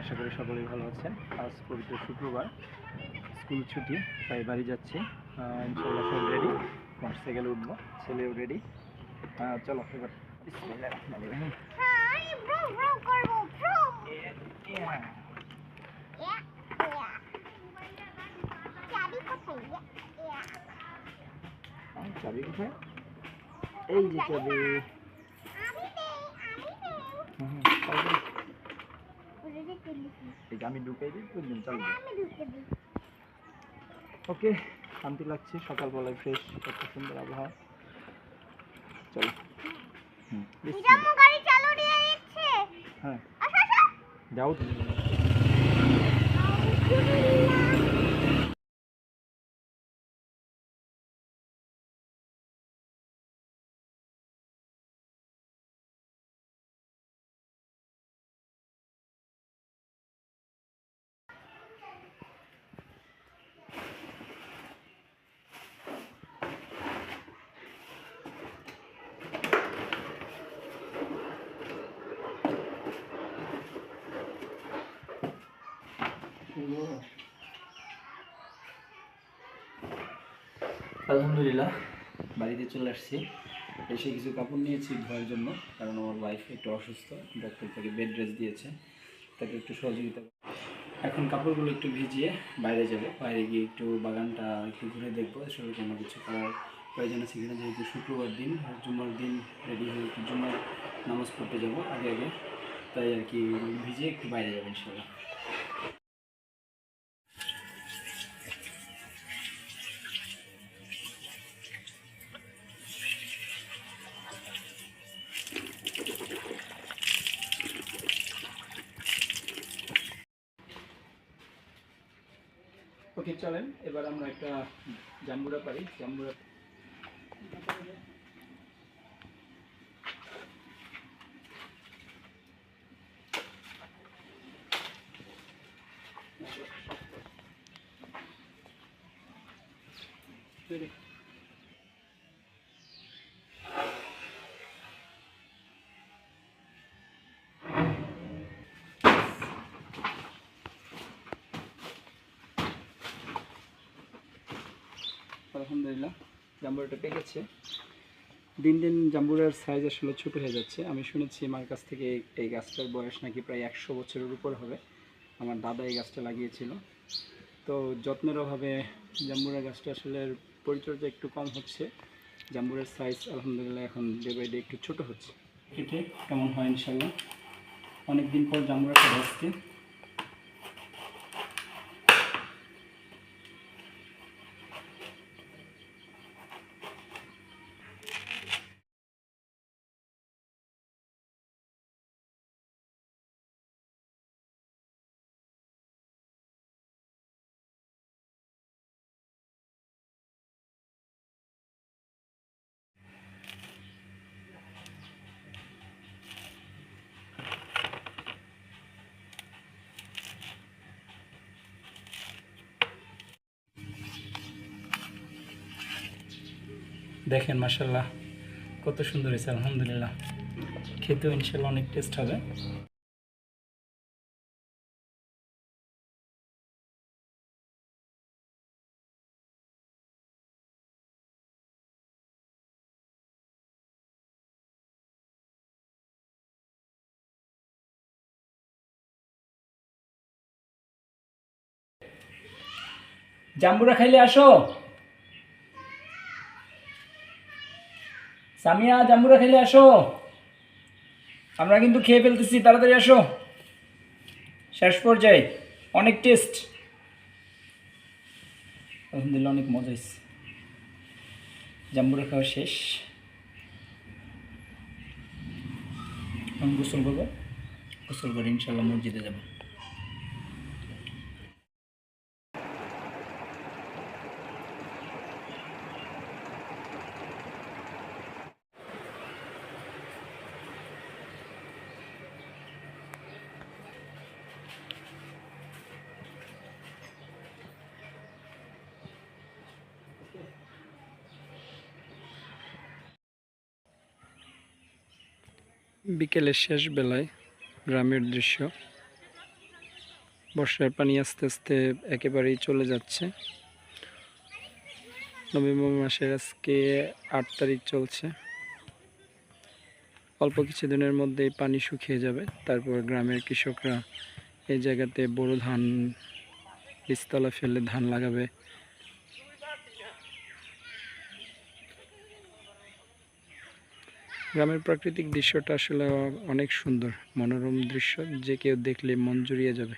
আশা করি সকলেই ভালো আছেন। আজ পবিত্র শুক্রবার স্কুল ছুটি তাই বাড়ি যাচ্ছি। ইনশাল্লাহ সব রেডি মোটরসাইকেলে উঠবো ছেলেও রেডি চলো এবার। হ্যাঁ চাবি কোথায়? এই যে চাবি আমি দেই আমি দেই হুম, হুম, চাবি। এই আমি ঢুকে দিই তিনজন চলবে দিই। ওকে শান্তি লাগছে সকালবেলায় ফ্রেশ কত সুন্দর আবহাওয়া। চলো। হুম হ্যাঁ। যাও। তুমি আলহামদুলিল্লাহ, বাড়িতে চলে আসছি। এসে কিছু কাপড় নিয়েছি ধোয়ার জন্য, কারণ আমার ওয়াইফ একটু অসুস্থ ডক্টর তাকে বেড রেস্ট দিয়েছে, তাকে একটু সহযোগিতা এখন কাপড়গুলো একটু ভিজিয়ে বাইরে যাব। বাইরে গিয়ে একটু বাগানটা একটু ঘুরে দেখব আসলে কোনো কিছু করার প্রয়োজন আছে কিনা, যেহেতু শুক্রবার দিন আর জুম্মার দিন রেডি হয়ে একটু জুম্মার নামাজ পড়তে যাব আগে আগে। তাই আর কি ভিজিয়ে একটু বাইরে যাব ইনশাল্লাহ চলেন এবার আমরা একটা জাম্বুরা পারি জাম্বুরা Ready? আলহামদুলিল্লাহ, জাম্বুরাটা পেকেছে। দিন দিন জাম্বুরার সাইজ আসলে ছোটো হয়ে যাচ্ছে। আমি শুনেছি আমার কাছ থেকে এই- গাছটার বয়স নাকি প্রায় একশো বছরের উপর হবে। আমার দাদা এই গাছটা লাগিয়েছিল। তো যত্নের অভাবে জাম্বুরা গাছটা আসলে পরিচর্যা একটু কম হচ্ছে। জাম্বুরের সাইজ আলহামদুলিল্লাহ এখন ডে বাই ডে একটু ছোটো হচ্ছে। কেটে কেমন হয় ইনশাল্লাহ অনেক দিন পর জাম্বুরাটা ভাজছে দেখেন মাসাল্লাহ কত সুন্দর হয়েছে আলহামদুলিল্লাহ। খেতেও ইনশাল্লাহ অনেক টেস্ট হবে। জাম্বুরা খাইলে আসো। সামিয়া, জাম্বুরা খেলে আসো। আমরা কিন্তু খেয়ে ফেলতেছি, তাড়াতাড়ি আসো। শেষ পর্যায়ে অনেক টেস্ট। আলহামদুলিল্লাহ, অনেক মজা হয়েছে। জাম্বুরা খাওয়া শেষ। এখন গোসল করব। গোসল করে ইনশাল্লাহ মসজিদে যাব। বিকেলের শেষ বেলায় গ্রামের দৃশ্য। বর্ষার পানি আস্তে আস্তে একেবারেই চলে যাচ্ছে। নভেম্বর মাসের আজকে আট তারিখ চলছে। অল্প কিছুদিনের মধ্যেই পানি শুকিয়ে যাবে। তারপর গ্রামের কৃষকরা এই জায়গাতে বোরো ধান, বীজতলা ফেলে ধান লাগাবে। গ্রামের প্রাকৃতিক দৃশ্যটা আসলে অনেক সুন্দর মনোরম দৃশ্য যে কেউ দেখলে মন জুড়িয়ে যাবে।